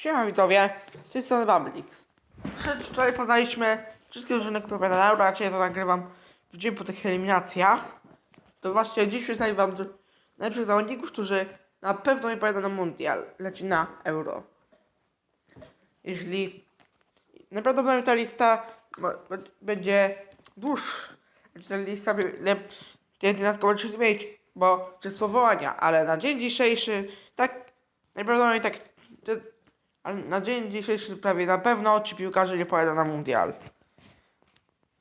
Siema widzowie, z tej strony Bablix. Wczoraj poznaliśmy wszystkie drużyny, które Euro, a dzisiaj to nagrywam w dzień po tych eliminacjach. To właśnie dziś przedstawię wam najlepszych zawodników, którzy na pewno nie pojadą na Mundial, leci na Euro. Jeśli najprawdopodobniej ta lista będzie dłuższa, ta lista kiedy nas się zmienić, bo przez powołania, ale na dzień dzisiejszy tak najprawdopodobniej tak ale na dzień dzisiejszy prawie na pewno ci piłkarze nie pojadą na mundial.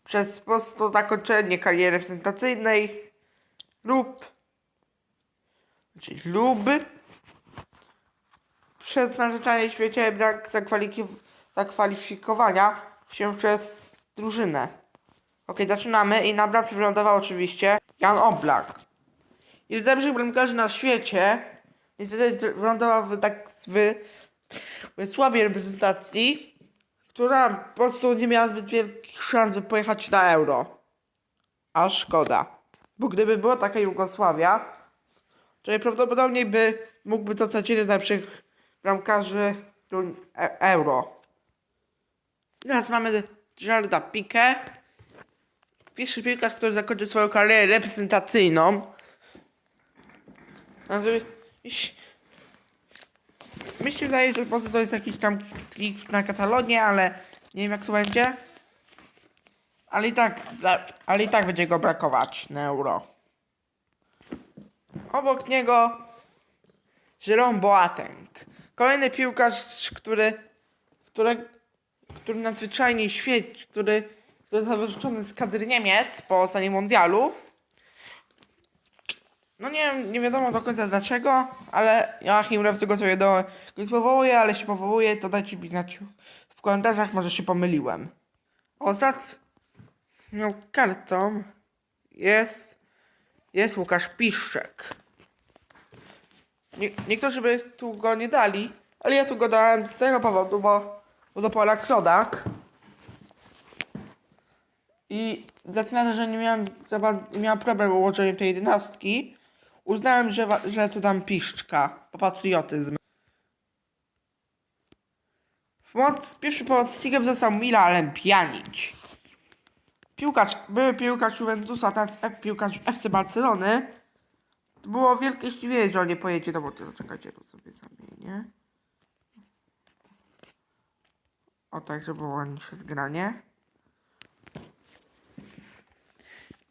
Przez po prostu zakończenie kariery reprezentacyjnej lub znaczy lub przez narzeczanie w świecie brak zakwalifikowania się przez drużynę. Ok, zaczynamy i na bramce wylądował oczywiście Jan Oblak. Jest z najlepszych bramkarzy na świecie. Niestety wylądował w tak w słabej reprezentacji, która po prostu nie miała zbyt wielkich szans, by pojechać na Euro. A szkoda. Bo gdyby była taka Jugosławia, to najprawdopodobniej by mógłby zostać jeden z najlepszych bramkarzy e- Euro. Teraz mamy Gerarda Piqué. Pierwszy piłkarz, który zakończył swoją karierę reprezentacyjną. Mi się wydaje, że prostu to jest jakiś tam klik na Katalonię, ale nie wiem jak to będzie. Ale i tak, ale i tak będzie go brakować na euro. Obok niego Jerome Boateng. Kolejny piłkarz, który, który, który nadzwyczajnie świeci, który, który został wyrzucony z kadry Niemiec po ostatnim mundialu. No nie, nie wiadomo do końca dlaczego, ale Joachim Lew go sobie do kogoś powołuje, ale się powołuje, to dajcie mi znać w komentarzach, może się pomyliłem. Ostatnią kartą jest, jest Łukasz Piszczek. Nie, niektórzy by tu go nie dali, ale ja tu go dałem z tego powodu, bo, bo do pola Krodak. I z racji na to, że nie miałem, miałem problemu z ułożeniem tej jedenastki, uznałem, że, że tu dam piszczka po patriotyzm. W moc, pierwszy pomocnikiem został Mila Pjanic. Piłkarz, były piłkarz Juventusa, teraz F, piłkarz FC Barcelony. To było wielkie zdziwienie, że on nie pojedzie do Monty. Czekajcie, tu sobie zamienię. O tak, żeby było niższe zgranie.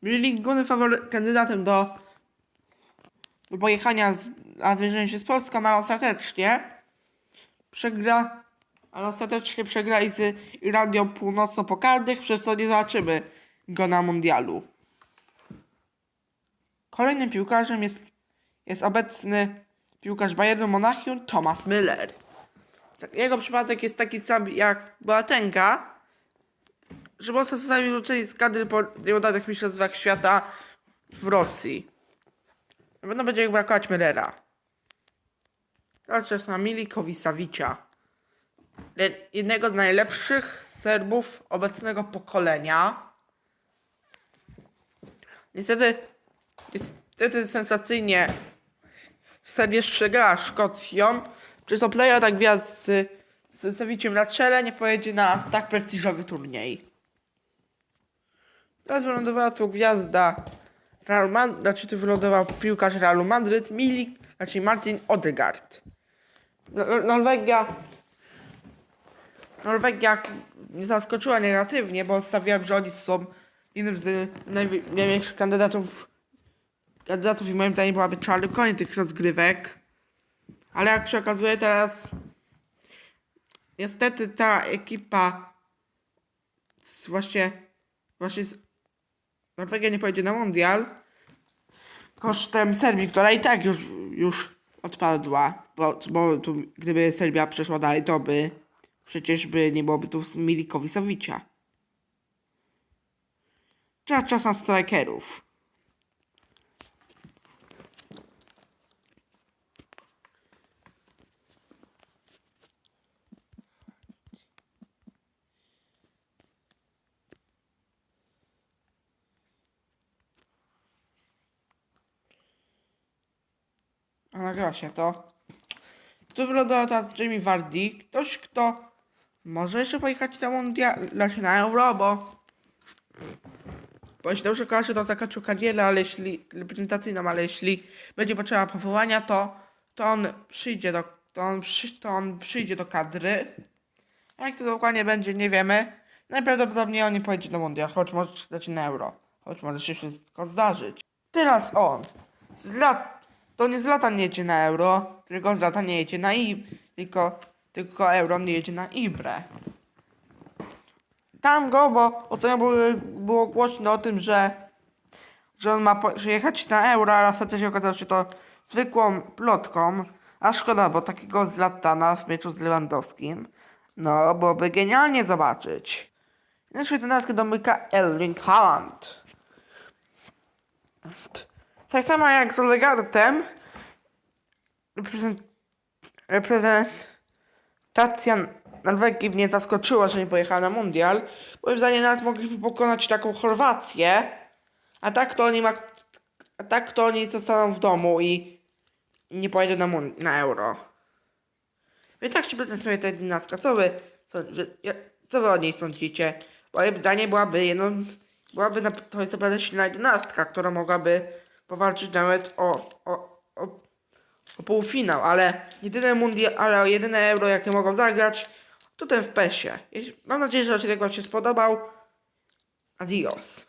Byli fawory- kandydatem do pojechania z, na zmierzenie się z Polską, ale ostatecznie przegra, ale ostatecznie przegrali z Irlandią Północną po karnych, przez co nie zobaczymy go na mundialu. Kolejnym piłkarzem jest, jest obecny piłkarz Bayernu Monachium Thomas Müller. Tak, Jego przypadek jest taki sam jak Boatenga, że Polska zostali wyrzuceni z kadry po nieudanych mistrzostwach świata w Rosji. Na pewno będzie brakować Müllera. Teraz czas na Milikowi Savicia. Jednego z najlepszych Serbów obecnego pokolenia. Niestety, niestety sensacyjnie Serbia przegrała z Szkocją. Przez Oplaya tak gwiazd z, z na czele nie pojedzie na tak prestiżowy turniej. Teraz wylądowała tu gwiazda Real Madryt, znaczy tu wylądował piłkarz Realu Madryt, Milik, znaczy Martin Odegaard. No- no- Norwegia Norwegia mnie zaskoczyła negatywnie, bo stawiałem, że oni są jednym z najwi- największych kandydatów kandydatów i moim zdaniem byłaby czarny koń tych rozgrywek. Ale jak się okazuje teraz niestety ta ekipa właśnie właśnie z Norwegia nie pojedzie na mundial kosztem Serbii, która i tak już, już odpadła, bo, bo tu, gdyby Serbia przeszła dalej, to by przecież by nie byłoby tu Milikowi Savicia. Czas, czas na strikerów. A nagra się to. Tu wylądował teraz Jamie Vardy. Ktoś, kto może jeszcze pojechać na mundial, znaczy na euro, bo jeśli dobrze kojarzę, to zakończył karierę, ale jeśli reprezentacyjną, ale jeśli będzie potrzeba powołania, to, to on przyjdzie do to on, przy, to on przyjdzie do kadry. A jak to dokładnie będzie, nie wiemy. Najprawdopodobniej on nie pojedzie do mundial, choć może leci na euro. Choć może się wszystko zdarzyć. Teraz on. Z lat, to nie Zlatan jedzie na euro, tylko Zlatan nie jedzie na i tylko, tylko euro nie jedzie na Ibrę. Tam go, bo ostatnio było, było głośno o tym, że, że on ma przyjechać na euro, ale ostatnio się okazało się to zwykłą plotką. A szkoda, bo takiego Zlatana w meczu z Lewandowskim, no, byłoby genialnie zobaczyć. Naszą jedenastkę domyka Erling Haaland. Tak samo jak z Olegartem, reprezent, reprezentacja Norwegii mnie zaskoczyła, że nie pojechała na mundial. Moim zdaniem nawet mogliby pokonać taką Chorwację. A tak to oni ma, a tak to oni zostaną w domu i nie pojedą na, mun- na euro. Wy tak się prezentuje ta jedenastka. Co wy, co, co wy o niej sądzicie? Moim zdaniem byłaby jedną, byłaby na, to jest naprawdę silna jedenastka, która mogłaby powalczyć nawet o, o, o, o półfinał, ale jedyne mundial, ale jedyne euro jakie mogą zagrać, to ten w PESie. Mam nadzieję, że odcinek wam się spodobał. Adios.